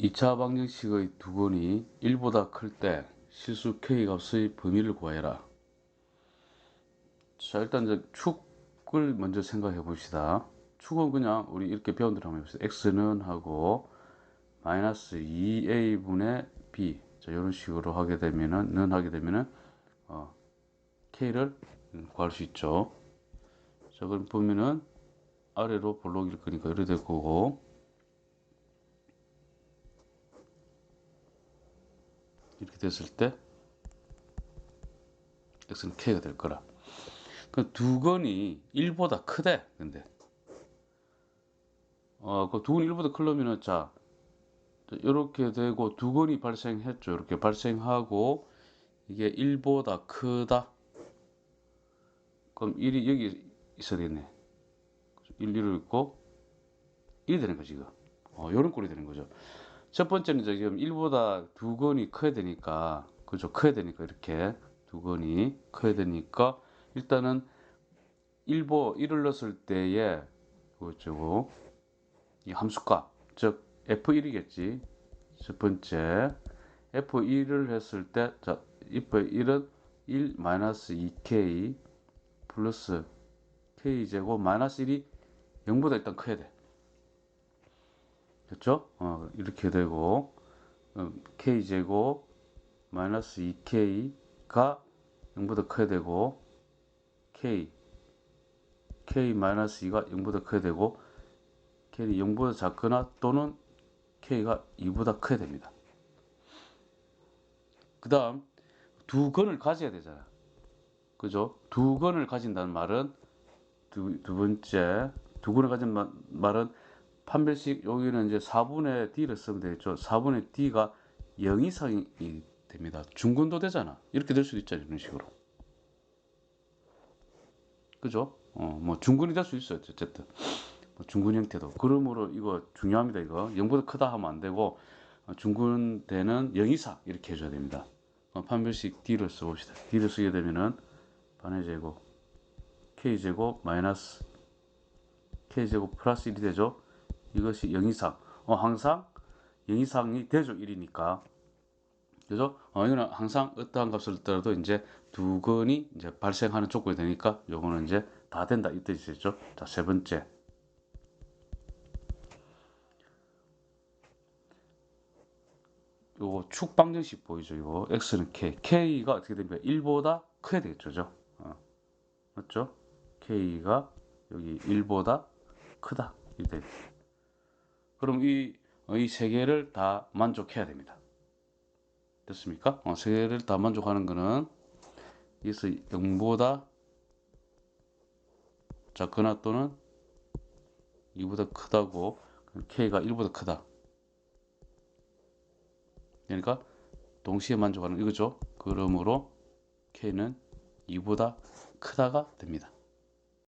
2차 방정식의 두건이 1보다 클 때 실수 k 값의 범위를 구하여라. 자 일단 이제 축을 먼저 생각해 봅시다. 축은 그냥 우리 이렇게 배운 대로 한번 해봅시다. x는 하고 마이너스 2a분의 b 자 이런 식으로 하게 되면은 는 하게 되면은 어, k를 구할 수 있죠. 자 그럼 보면은 아래로 볼록일 거니까 이렇게 될 거고 이렇게 됐을 때 x는 k가 될 거라. 그 두 건이 1보다 크대. 근데 어, 그두 건이 1보다 크려면은 자 이렇게 되고 두 건이 발생했죠. 이렇게 발생하고 이게 1보다 크다. 그럼 1이 여기 있어야 되겠네. 1, 1을 있고 1이 되는 거지, 이거. 어, 요런 꼴이 되는 거죠. 첫 번째는 지금 1보다 두 건이 커야 되니까, 그죠? 커야 되니까, 이렇게. 두 건이 커야 되니까, 일단은 1보, 1을 넣었을 때에, 그거죠. 이 함수값, 즉, F1이겠지. 첫 번째. F1을 했을 때, 자, F1은 1 마이너스 2K 플러스 K제곱 마이너스 1이 0보다 일단 커야 돼. 됐죠? 어, 이렇게 되고 어, k제곱 마이너스 2k가 0보다 커야 되고 k k 마이너스 2가 0보다 커야 되고 k는 0보다 작거나 또는 k가 2보다 커야 됩니다. 그 다음 두 건을 가져야 되잖아. 그죠? 두 건을 가진다는 말은 두, 두 번째 두 건을 가진 마, 말은 판별식 여기는 이제 4분의 d를 쓰면 되겠죠. 4분의 d가 0 이상이 됩니다. 중근도 되잖아. 이렇게 될 수도 있잖아요. 이런 식으로. 그죠? 어, 뭐 중근이 될 수 있어요. 어쨌든. 뭐 중근 형태도. 그러므로 이거 중요합니다. 이거 0보다 크다 하면 안 되고 어, 중근 되는 0 이상 이렇게 해줘야 됩니다. 어, 판별식 d를 써봅시다. d를 쓰게 되면은 반의 제곱 k제곱 마이너스 k제곱 플러스 1이 되죠. 이것이 0 이상. 어, 항상 0 이상이 되죠. 1이니까. 그죠? 어, 이거는 항상 어떠한 값을 더라도 이제 두 건이 이제 발생하는 조건이 되니까 요거는 이제 다 된다. 이 뜻이죠. 자, 세 번째. 요거 축 방정식 보이죠? 이거 x는 k. k가 어떻게 됩니까? 1보다 커야 되겠죠. 어. 맞죠? k가 여기 1보다 크다. 이렇게 그럼 이, 이 세 개를 다 만족해야 됩니다. 됐습니까? 어, 세 개를 다 만족하는 거는 여기서 0보다 작거나 또는 2보다 크다고 K가 1보다 크다. 그러니까 동시에 만족하는 이거죠. 그러므로 K는 2보다 크다가 됩니다.